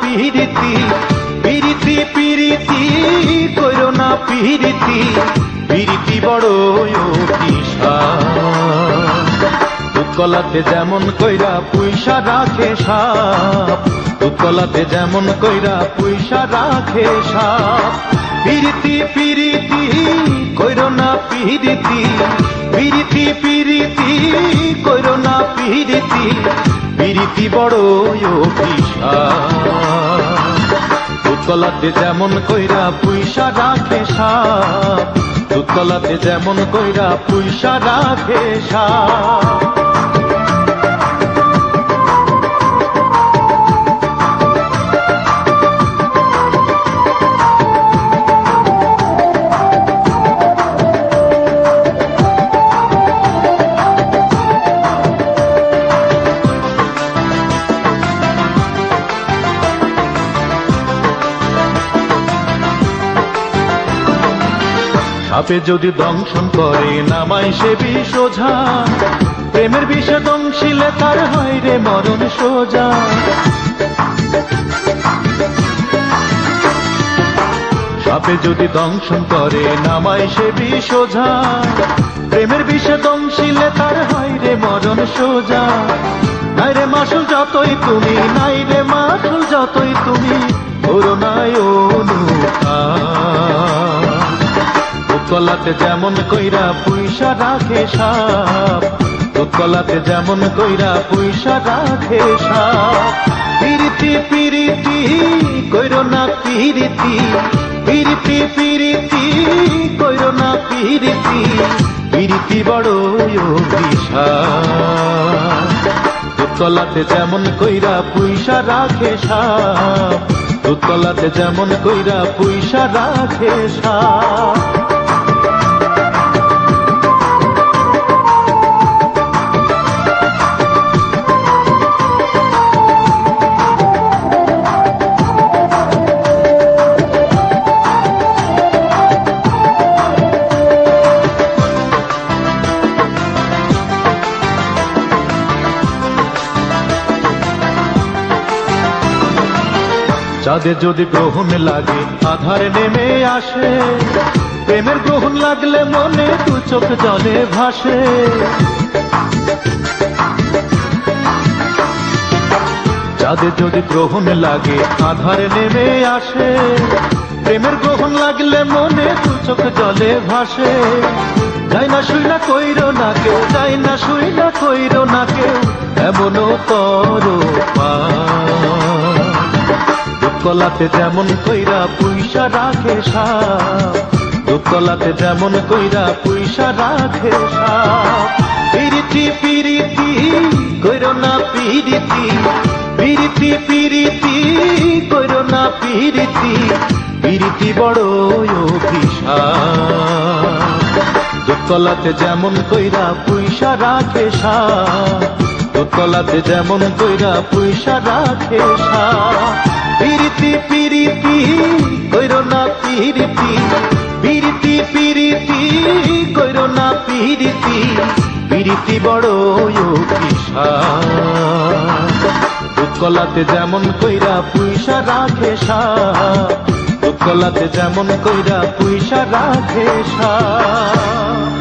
পিরিতি পিরিতি পিরিতি কইরো না পিরিতি পিরিতি বড় উৎকলাতে যেমন কইরা পুইসা রাখে সাপ, উৎকলাতে যেমন কইরা পুইসা রাখে সাপ। পিরিতি পিরিতি কইরো না পিরিতি পিরিতি পিরিতি কইরো না পিরিতি পিরিতি বড় উৎকলাতে যেমন কইরা পুইসা রাখে সাপ দুতলাতে যেমন কইরা পুইসা রাখে সাপ। সাপে যদি দংশন করে, নামায় সে বিষ প্রেমের বিষে দংশিলে তার হয় রে মরণ সোজা। সাপে যদি দংশন করে, নামায় সে বিষ প্রেমের বিষে দংশিলে তার হয় রে মরণ সোজা। নাই রে মাসুল যতই তুমি, নাই রে মাসুল যতই তুমি করোনায় অনুকা উৎকলাতে যেমন কইরা পয়সা রাখে সাপ, উৎকলাতে যেমন কইরা পয়সা রাখে সাপ। পিরিতি পিরিতি, কইর না পিরিতি পিরিতি পিরিতি, কইর না পিরিতি পিরিতি বড় উৎকলাতে যেমন কইরা পয়সা রাখে সাপ, উৎকলাতে যেমন কইরা পয়সা রাখে সাপ। চাঁদে যদি গ্রহণ লাগে, আধারে নেমে আসে। প্রেমের গ্রহণ লাগলে মনে দু চোখ জলে ভাসে। চাঁদে যদি গ্রহণ লাগে, আধারে নেমে আসে। প্রেমের গ্রহণ লাগলে মনে দু চোখ জলে ভাসে। যাই না শুই না কইরো না কেউ, যাই না শুই না কইরো না কেউ, এমনও করো পা দুঃখলাতে যেমন কইরা পয়সা রাখে সাপ দুঃখলাতে যেমন কইরা পয়সা রাখে পিরিতি পিরিতি, কইর না পিরিতি পিরিতি পিরিতি, কইর না পিরিতি পিরিতি বড় অভিশাপ। দুঃখলাতে যেমন কইরা পয়সা রাখে সাপ দুঃখলাতে যেমন কইরা পয়সা রাখে সাপ। পিরিতি বিরীতি বড় দুঃখলাতে যেমন কইরা পুইসা রাখে সা দুঃখলাতে যেমন কইরা পুইসা রাখে সাপ।